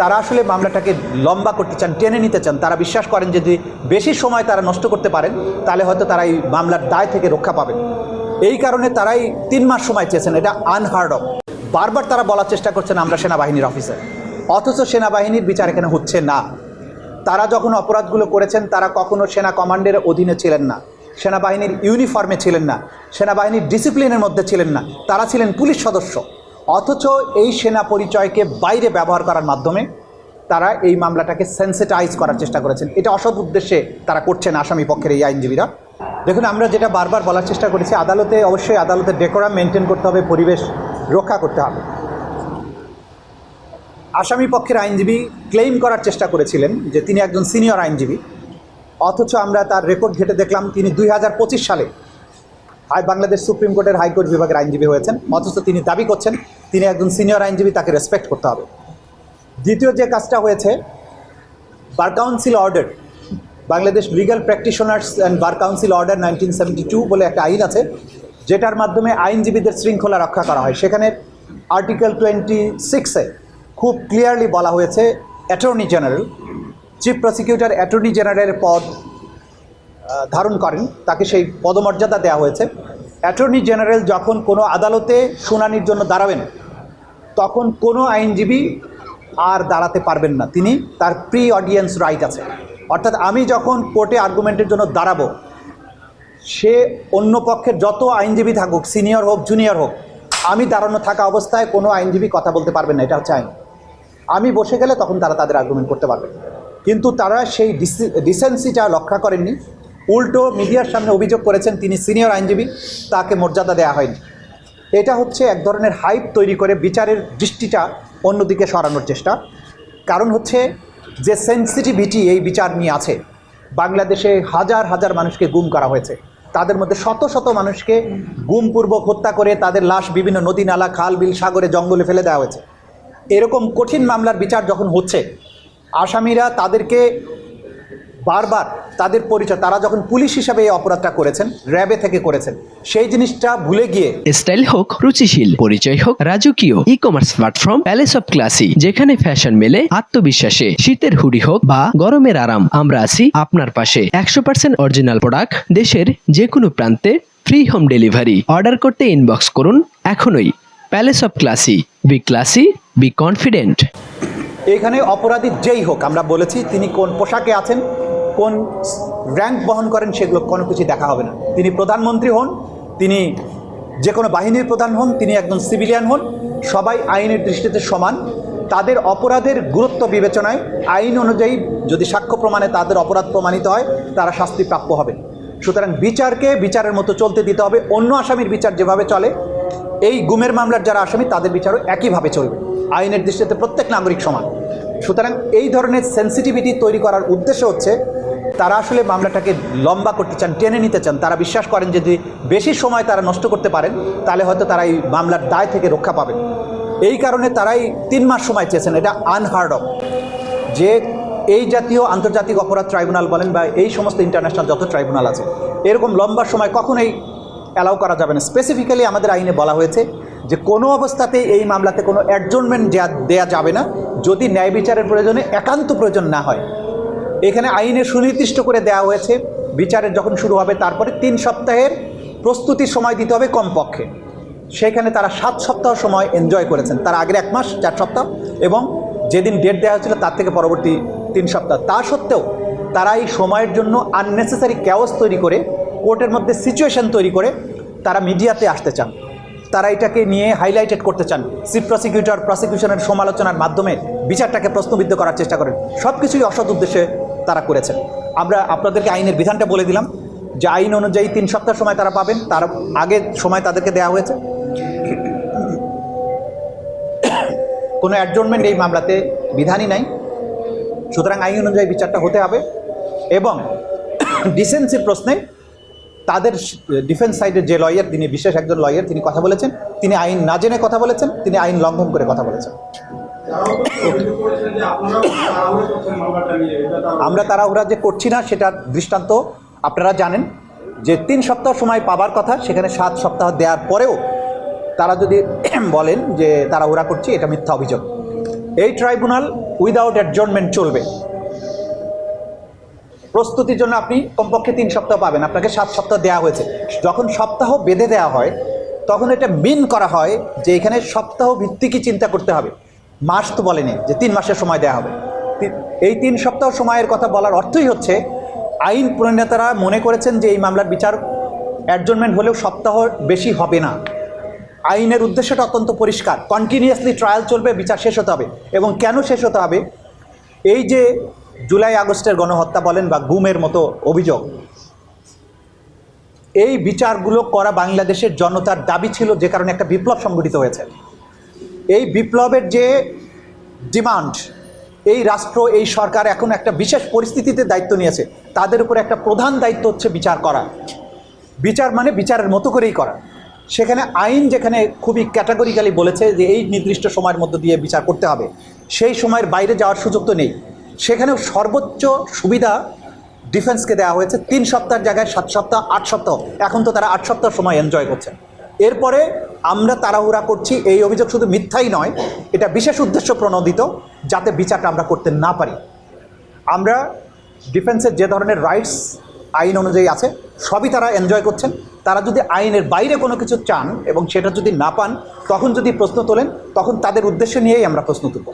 তারা আসলে মামলাটাকে লম্বা করতে চান, টেনে নিতে চান, তারা বিশ্বাস করেন যদি বেশি সময় তারা নষ্ট করতে পারেন, তাহলে হয়তো তারা এই মামলার দায় থেকে রক্ষা পাবেন। এই কারণে তারাই তিন মাস সময় চেয়েছেন, এটা আনহার্ড অফ বারবার তারা বলার চেষ্টা করছেন আমরা সেনাবাহিনীর অফিসার অথচ সেনাবাহিনীর বিচার এখানে হচ্ছে না। তারা যখন অপরাধগুলো করেছেন, তারা কখনো সেনা কমান্ডের অধীনে ছিলেন না। সেনাবাহিনীর ইউনিফর্মে ছিলেন না। সেনাবাহিনীর ডিসিপ্লিনের মধ্যে ছিলেন না। তারা ছিলেন পুলিশ সদস্য। অথচ এই সেনা পরিচয়কে বাইরে ব্যবহার করার মাধ্যমে তারা এই মামলাটাকে সেন্সিটাইজ করার চেষ্টা করেছেন। এটা অসৎ উদ্দেশ্যে তারা করছেন আসামি পক্ষের এই আইনজীবীরা। দেখুন, আমরা যেটা বারবার বলার চেষ্টা করেছি, আদালতে, অবশ্যই আদালতের ডেকোরাম মেনটেন করতে হবে, পরিবেশ রক্ষা করতে হবে। আসামি পক্ষের আইনজীবী ক্লেইম করার চেষ্টা করেছিলেন যে তিনি একজন সিনিয়র আইনজীবী। অথচ আমরা তার রেকর্ড ঘেটে দেখলাম, তিনি দুই হাজার পঁচিশ সালে হাই বাংলাদেশ সুপ্রিম কোর্টের হাইকোর্ট বিভাগের আইনজীবী হয়েছেন। অথচ তিনি দাবি করছেন তিনি একজন সিনিয়র আইনজীবী, তাকে রেসপেক্ট করতে হবে। দ্বিতীয় যে কাজটা হয়েছে, bar council order Bangladesh legal practitioners and bar council order nineteen seventy two বলে একটা আইন আছে, যেটার মাধ্যমে আইনজীবীদের শৃঙ্খলা রক্ষা করা হয়। সেখানে আর্টিকেল টোয়েন্টি সিক্সে খুব ক্লিয়ারলি বলা হয়েছে attorney general chief prosecutor attorney জেনারেলের পদ ধারণ করেন। তাকে সেই পদমর্যাদা দেওয়া হয়েছে। অ্যাটর্নি জেনারেল যখন কোনো আদালতে শুনানির জন্য দাঁড়াবেন, তখন কোনো আইনজীবী আর দাঁড়াতে পারবেন না। তিনি তার প্রি অডিয়েন্স রাইট আছে। অর্থাৎ আমি যখন কোর্টে আর্গুমেন্টের জন্য দাঁড়াবো, সে অন্য পক্ষের যত আইনজীবী থাকুক, সিনিয়র হোক, জুনিয়র হোক, আমি দাঁড়ানো থাকা অবস্থায় কোনো আইনজীবী কথা বলতে পারবেন না, এটা হচ্ছে আইন। আমি বসে গেলে তখন তারা তাদের আর্গুমেন্ট করতে পারবে। কিন্তু তারা সেই ডিসেন্সিটা রক্ষা করেননি। উল্টো মিডিয়ার সামনে অভিযোগ করেছেন তিনি সিনিয়র আইনজীবী, তাকে মর্যাদা দেওয়া হয়নি। এটা হচ্ছে এক ধরনের হাইপ তৈরি করে বিচারের দৃষ্টিটা অন্যদিকে সরানোর চেষ্টা। কারণ হচ্ছে যে সেন্সিটিভিটি এই বিচার নিয়ে আছে, বাংলাদেশে হাজার হাজার মানুষকে গুম করা হয়েছে। তাদের মধ্যে শত শত মানুষকে গুমপূর্বক হত্যা করে তাদের লাশ বিভিন্ন নদী নালা, খাল, বিল, সাগরে, জঙ্গলে ফেলে দেওয়া হয়েছে। এরকম কঠিন মামলার বিচার যখন হচ্ছে, আসামিরা তাদেরকে বারবার তাদের পরিচয় তারা যখন পুলিশ হিসাবে এই অপরাধটা করেছেন র্যাবে থেকে করেছেন সেই জিনিসটা ভুলে গিয়ে স্টাইল হোক রুচিশীল পরিচয় হোক রাজকীয় e commerce platform palace of classy যেখানে ফ্যাশন মেলে আত্মবিশ্বাসে শীতের হুডি হোক বা গরমের আরাম আমরা আছি আপনার পাশে। একশো পার্সেন্ট অরিজিনাল প্রোডাক্ট দেশের যে কোনো প্রান্তে ফ্রি হোম ডেলিভারি অর্ডার করতে ইনবক্স করুন এখনই। Palace of classy be classy be confident এখানে অপরাধী যেই হোক আমরা বলেছি তিনি কোন পোশাকে আছেন কোন র্যাঙ্ক বহন করেন সেগুলো কোনো কিছু দেখা হবে না। তিনি প্রধানমন্ত্রী হন, তিনি যে কোনো বাহিনীর প্রধান হন, তিনি একজন সিভিলিয়ান হন, সবাই আইনের দৃষ্টিতে সমান। তাদের অপরাধের গুরুত্ব বিবেচনায় আইন অনুযায়ী যদি সাক্ষ্য প্রমাণে তাদের অপরাধ প্রমাণিত হয়, তারা শাস্তি প্রাপ্য হবে। সুতরাং বিচারকে বিচারের মতো চলতে দিতে হবে। অন্য আসামির বিচার যেভাবে চলে, এই গুমের মামলার যারা আসামি, তাদের বিচারও একইভাবে চলবে। আইনের দৃষ্টিতে প্রত্যেক নাগরিক সমান। সুতরাং এই ধরনের সেন্সিটিভিটি তৈরি করার উদ্দেশ্য হচ্ছে তারা আসলে মামলাটাকে লম্বা করতে চান, টেনে নিতে চান, তারা বিশ্বাস করেন যদি বেশি সময় তারা নষ্ট করতে পারেন, তাহলে হয়তো তারা এই মামলার দায় থেকে রক্ষা পাবেন। এই কারণে তারাই তিন মাস সময় চেয়েছেন, এটা আনহার্ড অফ যে এই জাতীয় আন্তর্জাতিক অপরাধ ট্রাইব্যুনাল বলেন বা এই সমস্ত ইন্টারন্যাশনাল যত ট্রাইব্যুনাল আছে, এরকম লম্বা সময় কখনোই অ্যালাউ করা যাবে না। স্পেসিফিক্যালি আমাদের আইনে বলা হয়েছে যে কোনো অবস্থাতে এই মামলাতে কোনো অ্যাডজনমেন্ট দেওয়া যাবে না। যদি ন্যায় বিচারের প্রয়োজনে একান্ত প্রয়োজন না হয় এখানে আইনে সুনির্দিষ্ট করে দেওয়া হয়েছে। বিচারের যখন শুরু হবে, তারপরে তিন সপ্তাহের প্রস্তুতির সময় দিতে হবে কমপক্ষে। সেখানে তারা সাত সপ্তাহ সময় এনজয় করেছেন। তার আগের এক মাস, চার সপ্তাহ, এবং যেদিন ডেট দেওয়া হয়েছিল, তার থেকে পরবর্তী তিন সপ্তাহ। তা সত্ত্বেও তারা এই সময়ের জন্য আননেসেসারি ক্যাওস তৈরি করে, কোর্টের মধ্যে সিচুয়েশন তৈরি করে তারা মিডিয়াতে আসতে চান। তারা এটাকে নিয়ে হাইলাইটেড করতে চান। চিফ প্রসিকিউটর প্রসিকিউশনের সমালোচনার মাধ্যমে বিচারটাকে প্রশ্নবিদ্ধ করার চেষ্টা করেন। সব কিছুই অসৎ উদ্দেশ্যে তারা করেছেন। আমরা আপনাদেরকে আইনের বিধানটা বলে দিলাম যে আইন অনুযায়ী তিন সপ্তাহ সময় তারা পাবেন, তার আগে সময় তাদেরকে দেওয়া হয়েছে। কোনো অ্যাডজনমেন্ট এই মামলাতে বিধানই নাই। সুতরাং আইন অনুযায়ী বিচারটা হতে হবে এবং ডিসেন্সির প্রশ্নে তাদের ডিফেন্স সাইডের যে লয়ার তিনি বিশেষ একজন লয়ার তিনি কথা বলেছেন। তিনি আইন না জেনে কথা বলেছেন, তিনি আইন লঙ্ঘন করে কথা বলেছেন। আমরা তাড়াহুড়া যে করছি না, সেটা দৃষ্টান্ত। আপনারা জানেন যে তিন সপ্তাহ সময় পাবার কথা, সেখানে সাত সপ্তাহ দেওয়ার পরেও তারা যদি বলেন যে তাড়াহুড়া করছি, এটা মিথ্যা অভিযোগ। এই ট্রাইব্যুনাল উইদাউট অ্যাডজনমেন্ট চলবে। প্রস্তুতির জন্য আপনি কমপক্ষে তিন সপ্তাহ পাবেন। আপনাকে সাত সপ্তাহ দেওয়া হয়েছে। যখন সপ্তাহ বেঁধে দেওয়া হয়, তখন এটা মিন করা হয় যে এখানে সপ্তাহ ভিত্তিকই চিন্তা করতে হবে। মাস তো বলেনি যে তিন মাসের সময় দেওয়া হবে। এই তিন সপ্তাহ সময়ের কথা বলার অর্থই হচ্ছে, আইন প্রণেতারা মনে করেছেন যে এই মামলার বিচার অ্যাডজনমেন্ট হলেও সপ্তাহ বেশি হবে না। আইনের উদ্দেশ্যটা অত্যন্ত পরিষ্কার। কন্টিনিউয়াসলি ট্রায়াল চলবে, বিচার শেষ হতে হবে। এবং কেন শেষ হতে হবে? এই যে জুলাই আগস্টের গণহত্যা বলেন বা গুমের মতো অভিযোগ, এই বিচারগুলো করা বাংলাদেশের জনতার দাবি ছিল যে কারণে একটা বিপ্লব সংগঠিত হয়েছে। এই বিপ্লবের যে ডিমান্ড, এই রাষ্ট্র, এই সরকার এখন একটা বিশেষ পরিস্থিতিতে দায়িত্ব নিয়েছে। তাদের উপর একটা প্রধান দায়িত্ব হচ্ছে বিচার করা। বিচার মানে বিচারের মতো করেই করা। সেখানে আইন যেখানে খুবই ক্যাটাগরিক্যালি বলেছে যে এই নির্দিষ্ট সময়ের মধ্য দিয়ে বিচার করতে হবে। সেই সময়ের বাইরে যাওয়ার সুযোগ তো নেই। সেখানেও সর্বোচ্চ সুবিধা ডিফেন্সকে দেওয়া হয়েছে। তিন সপ্তাহের জায়গায় সাত সপ্তাহ, আট সপ্তাহ। এখন তো তারা আট সপ্তাহ সময় এনজয় করছেন। এরপরে আমরা তাড়াহুড়া করছি, এই অভিযোগ শুধু মিথ্যাই নয়, এটা বিশেষ উদ্দেশ্য প্রণোদিত যাতে বিচারটা আমরা করতে না পারি। আমরা ডিফেন্সের যে ধরনের রাইটস আইন অনুযায়ী আছে, সবই তারা এনজয় করছেন। তারা যদি আইনের বাইরে কোনো কিছু চান এবং সেটা যদি না পান, তখন যদি প্রশ্ন তোলেন, তখন তাদের উদ্দেশ্য নিয়েই আমরা প্রশ্ন তুলব।